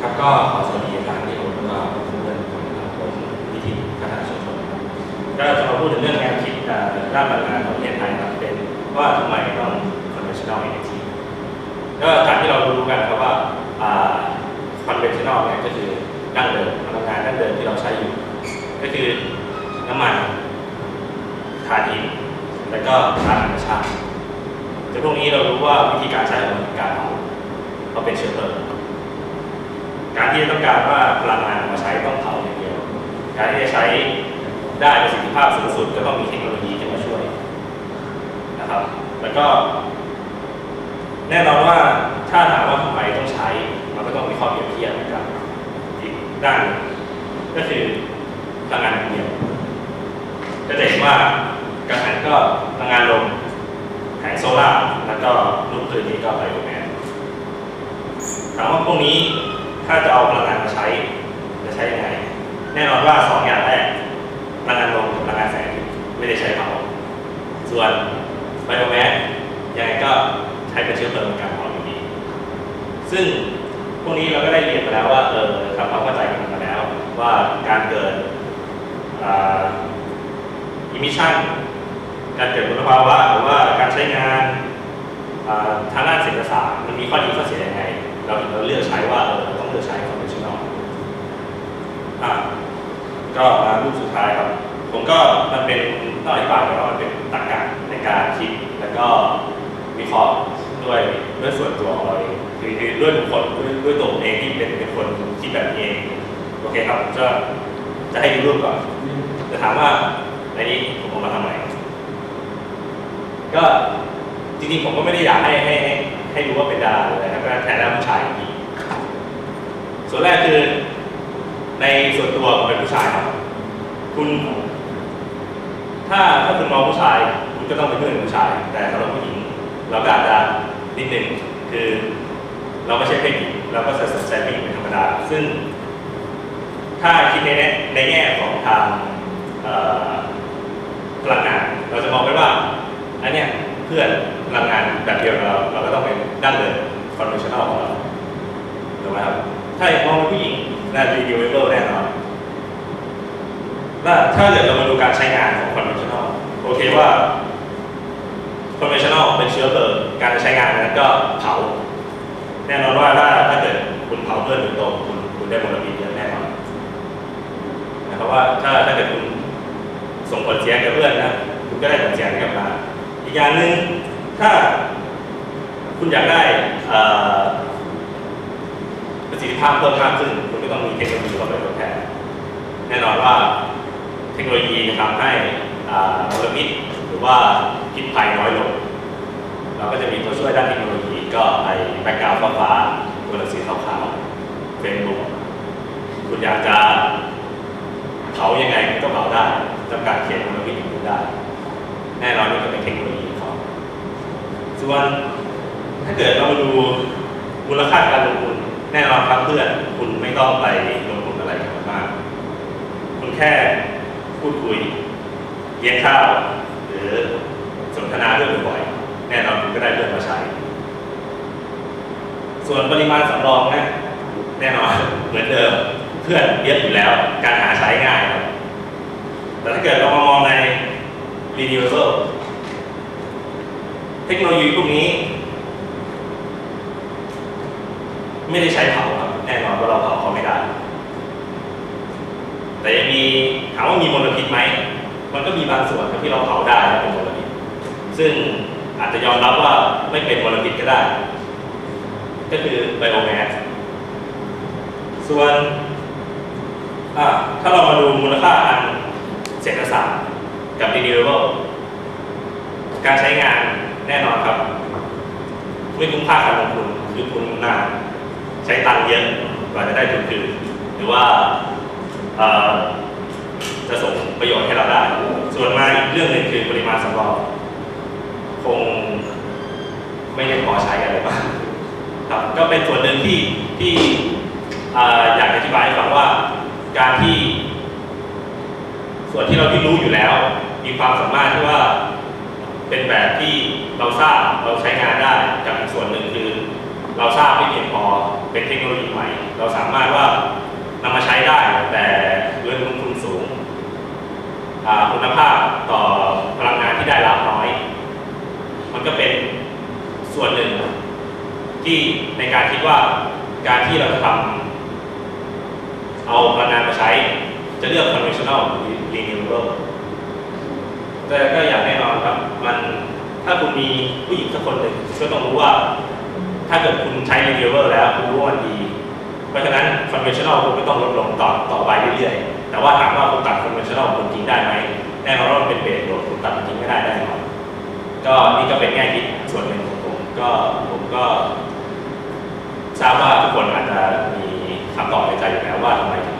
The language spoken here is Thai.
ครับก็ขอสวัสดีอาจารย์ที่ผมก็เพื่อนผมนะครับผมวิธีพัฒนาชุมชนครับก็จะมาพูดถึงเรื่องแนวคิดด้านพลังงานของประเทศไทยนะครับเป็นว่าทำไมต้อง conventional energy ก็จากที่เรารู้กันครับว่าอ่า conventional เนี่ยก็คือดั้งเดิมพลังงานดั้งเดิมที่เราใช้อยู่ ก็คือน้ำมันถ่านหินแล้วก็ถ่านธรรมชาติแต่พวกนี้เรารู้ว่าวิธีการใช้ของมันการเผาเราเป็นเชื้อเพลิง การที่ต้องการว่าพลังงานมาใช้ต้องเผาอย่างเดียว การที่จะใช้ได้ประสิทธิภาพสูงสุดก็ต้องมีเทคโนโลยีที่มาช่วยนะครับ แล้วก็ แน่นอนว่าถ้าถามว่าทำไมต้องใช้ มันก็ต้องมีข้อเปรียบเทียบนะครับอีกด้านก็คือพลังงานอย่างเดียวก็จะเห็นว่าการหันก็พลังงานลมแผงโซล่าร์แล้วก็ลูกคลื่นนี้ก็ไบโอแมสถามว่าพวกนี้ ถ้าจะเอาพลังงานมาใช้ จะใช้ยังไง แน่นอนว่าสองอย่างแรกพลังงานลมกับพลังงานแสงไม่ได้ใช้เผาส่วนไบโอแมสยังไงก็ใช้เป็นเชื้อเพลิงการเผาอยู่ดีซึ่งพวกนี้เราก็ได้เรียนมาแล้วว่าเออทำความเข้าใจกันมาแล้ว ว่าการเกิดอิมิชันการเกิดมลภาวะหรือว่าการใช้งานทางด้านเศรษฐศาสตร์มันมีข้อดีข้อเสียยังไง เราถึงเราเลือกใช้ว่าเออ เราต้องเลือกใช้ conventional อะก็มารูปสุดท้ายครับ ผมก็มันเป็นต้องอธิบายว่ามันเป็นตรรกะในการคิด แล้วก็วิเคราะห์ด้วยด้วยส่วนตัวของเราเองคือคือด้วยบุคคลด้วยด้วยตัวผมเองที่เป็นเป็นคนคิดแบบนี้เองโอเคครับผมจะจะให้ดูรูปก่อนจะถามว่าในนี้ผมเอามาทำไมก็จริงๆผมก็ไม่ได้อยากให้ให้ให้ให้รู้ว่าเป็นดาราเลยนะครับก็แทนแล้วผู้ชายจริง ส่วนแรกคือในส่วนตัวผมเป็นผู้ชายครับ คุณ ถ้าถ้าคุณมองผู้ชาย คุณก็ต้องเป็นเพื่อนผู้ชาย แต่สำหรับผู้หญิง เราก็อาจจะนิดหนึ่งคือ เราไม่ใช่เพศหญิงเราก็จะสนใจผู้หญิงเป็นธรรมดา ซึ่ง ถ้าคิดในแง่ในแง่ของทางพลังงาน เราจะมองไปว่าอันเนี้ยเพื่อนพลังงานแบบเดียวกับเราเราก็ต้องเป็นด้านเดิม conventional ของเราถูกไหมครับ ถ้ามองเป็นผู้หญิงน่าจะ renewable แน่นอนแล้วถ้าเกิดเรามาดูการใช้งานของ conventional โอเคว่า conventional เป็นเชื้อเพลิงการใช้งานนั้นก็เผา แน่นอนว่าถ้าถ้าเกิดคุณเผาเพื่อนโดยตรงคุณคุณได้มลพิษเยอะแน่นอนนะครับว่าถ้าถ้าเกิดคุณส่งผลเสียกับเพื่อนนะคุณก็ได้ผลเสียกลับมา อีกอย่างหนึ่งถ้าคุณอยากได้อ่อประสิท ธิภาพเพิ่มมากขึ้นคุณก็ต้องมีเทคโนโลยีเข้าไปทดแทนแน่นอนว่าเทคโนโลยีทำให้มลพิษหรือว่าพิษภัยน้อยลง เราก็จะมีตัวช่วยด้านเทคโนโลยีก็ไอแบ็กกราวด์ฟ้าตัวหนังสือขาวๆเฟซบุ๊กคุณอยากจะเผายังไงก็เผาได้จำกัดเขตมลพิษของคุณได้ แน่นอนนี่ก็เป็นเทคโนโลยีของส่วนถ้าเกิดเรามาดูมูลค่าการลงทุน แน่นอนครับเพื่อนคุณไม่ต้องไปลงทุนอะไรกันมาก คุณแค่พูดคุยเลี้ยงข้าว หรือสนทนาเรื่องบ่อยแน่นอนคุณก็ได้เรื่องมาใช้ ส่วนปริมาณสำรองนะแน่นอนเหมือนเดิมเพื่อนเยอะอยู่แล้ว การหาใช้ง่ายแต่ถ้าเกิดเรามามองใน renewable เทคโนโลยีพวกนี้ ไม่ได้ใช้เผาครับแน่นอนว่าเราเผาเขาไม่ได้ แต่ยังมีถามว่ามีมลพิษไหมมันก็มีบางส่วนที่เราเผาได้เป็นมลพิษซึ่งอาจจะยอมรับว่าไม่เป็นมลพิษก็ได้ ก็คือไบโอแมสส่วนถ้าเรามาดูมูลค่าทางเศรษฐศาสตร์กับ renewable การใช้งานแน่นอนครับ ไม่คุ้มค่าการลงทุนคือทุนนาน ช้ตังค์เยอะกว่าจะได้ทุนคืนหรือว่าจะส่งประโยชน์ให้เราได้ ส่วนมาอีกเรื่องหนึ่งคือปริมาณสำรองคงไม่ได้พอใช้อะไรบ้าครับก็เป็นส่วนหนึ่งที่ที่อ่าอยากอธิบายให้ฟังว่าการที่ ส่วนที่เราที่รู้อยู่แล้ว มีความสามารถที่ว่าเป็นแบบที่เราทราบเราใช้งานได้กับอีกส่วนหนึ่งคือ เราทราบไม่เพียงพอเป็นเทคโนโลยีใหม่ เราสามารถว่านำมาใช้ได้แต่เงินลงทุนสูงอ่าคุณภาพต่อพลังงานที่ได้รับน้อย มันก็เป็นส่วนหนึ่งที่ในการคิดว่าการที่เราจะทำเอาพลังงานมาใช้ จะเลือก conventional หรือ renewable แต่ก็อย่างแน่นอนครับมันถ้าคุณมีผู้หญิงสักคนหนึ่งก็ต้องรู้ว่า ถ้าเกิดคุณใช้ renewable แล้วคุณรู้ว่ามันดี เพราะฉะนั้น conventional คุณก็ต้องลดลงต่อต่อไปเรื่อยๆ แต่ว่าถามว่าคุณตัด conventional คุณทิ้งได้ไหมแน่นอนว่ามันเป็นเบสโหลดคุณตัดมันทิ้งไม่ได้แน่นอนก็นี่ก็เป็นแง่คิดส่วนหนึ่งของผมก็ผมก็ทราบว่าทุกคนอาจจะมีคำตอบในใจอยู่แล้วว่าทำไมถึง